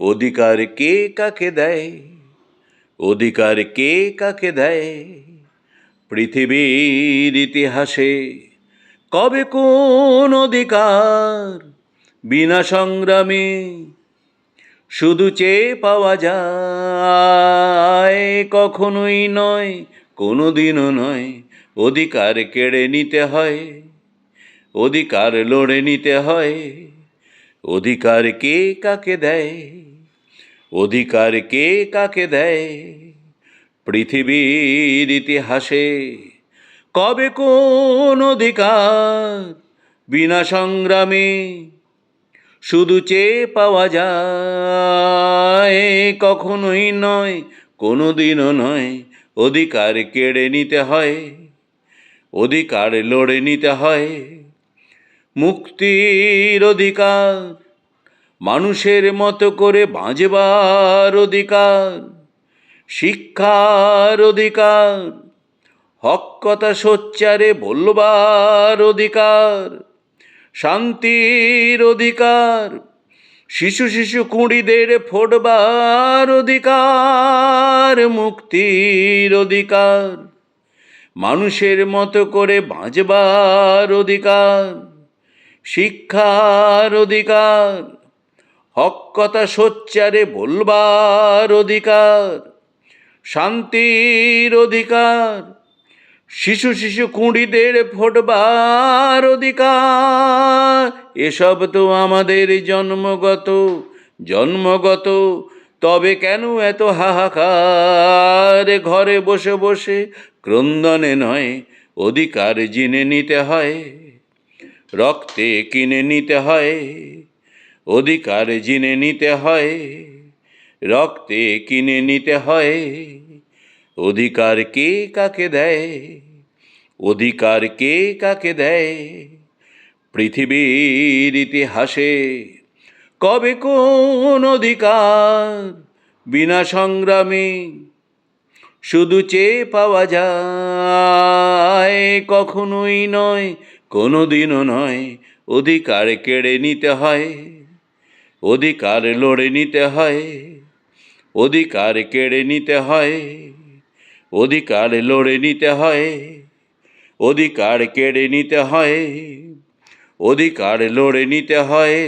অধিকার কে কাকে দেয়? অধিকার কে কাকে দেয়? পৃথিবীর ইতিহাসে কবে কোন অধিকার বিনা সংগ্রামে শুধু চেয়ে পাওয়া যায়? কখনোই নয় কোনো দিনও নয়, অধিকার কেড়ে নিতে হয়, অধিকার লড়ে নিতে হয়। অধিকার কে কাকে দেয়? অধিকার কে কাকে দেয়? পৃথিবীর ইতিহাসে কবে কোন অধিকার বিনা সংগ্রামে শুধু চেয়ে পাওয়া যায়? কখনোই নয় কোনো দিনও নয়, অধিকার কেড়ে নিতে হয়, অধিকার লড়ে নিতে হয়। মুক্তির অধিকার, মানুষের মতো করে বাঁচবার অধিকার, শিক্ষার অধিকার, হক কথা সোচ্চারে বলবার অধিকার, শান্তির অধিকার, শিশু শিশু কুঁড়িদের ফোটবার অধিকার, মুক্তির অধিকার, মানুষের মতো করে বাঁচবার অধিকার। শিক্ষার অধিকার হক কথা সোচ্চারে বলবার অধিকার, শান্তির অধিকার, শিশু শিশু কুঁড়িদের ফোটবার অধিকার। এসব তো আমাদের জন্মগত জন্মগত, তবে কেন এত হাহাকার? ঘরে বসে বসে ক্রন্দনে নয়, অধিকার জিনে নিতে হয়। রক্তে কিনে নিতে হয়, অধিকার জিনে নিতে হয়, রক্তে কিনে নিতে হয়, অধিকার কে কাকে দেয়, অধিকার কে কাকে দেয়, পৃথিবীর ইতিহাসে কবে কোন অধিকার বিনা সংগ্রামে শুধু চেয়ে পাওয়া যায়, কখনোই নয় কোনো দিনও নয়, অধিকার কেড়ে নিতে হয়, অধিকার লড়ে নিতে হয়, অধিকার কেড়ে নিতে হয়, অধিকার লড়ে নিতে হয়, অধিকার কেড়ে নিতে হয়, অধিকার লড়ে নিতে হয়।